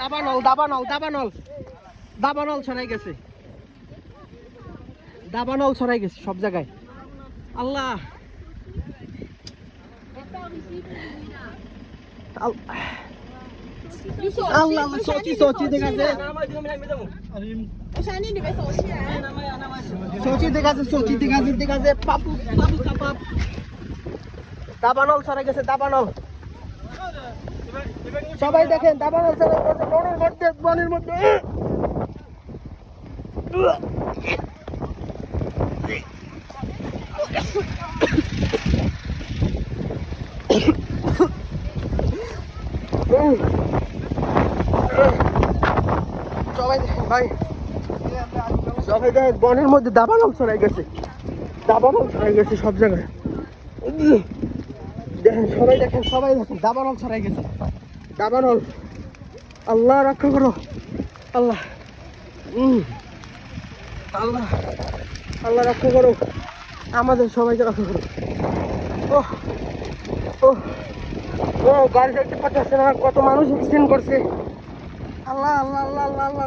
দাবানল দাবানল ছড়াই গেছে। গেছে সব জায়গায়। আল্লাহ। দেখা দাবানল ছড়াই গেছে দাবানল। সবাই দেখেন, দাবানল ছড়াই গেছে বনের মধ্যে বনের মধ্যে। সবাই দেখেন ভাই। সবাই বনের মধ্যে দাবানল ছড়াই গেছে। দাবানল ছড়াই গেছে সব জায়গায়। দেখেন, সবাই দেখেন সবাই দেখেন, দাবানল ছড়াই গেছে। দাবানল। আল্লাহ রক্ষা করো। আল্লাহ। আল্লাহ। আল্লাহ রক্ষা করো। আমাদের সবাইকে রক্ষা করো। ও ও ও গাড়ি দেখতে পাচ্ছে না? কত মানুষ অ্যাক্সিডেন্ট করছে। আল্লাহ আল্লাহ আল্লাহ আল্লাহ আল্লাহ।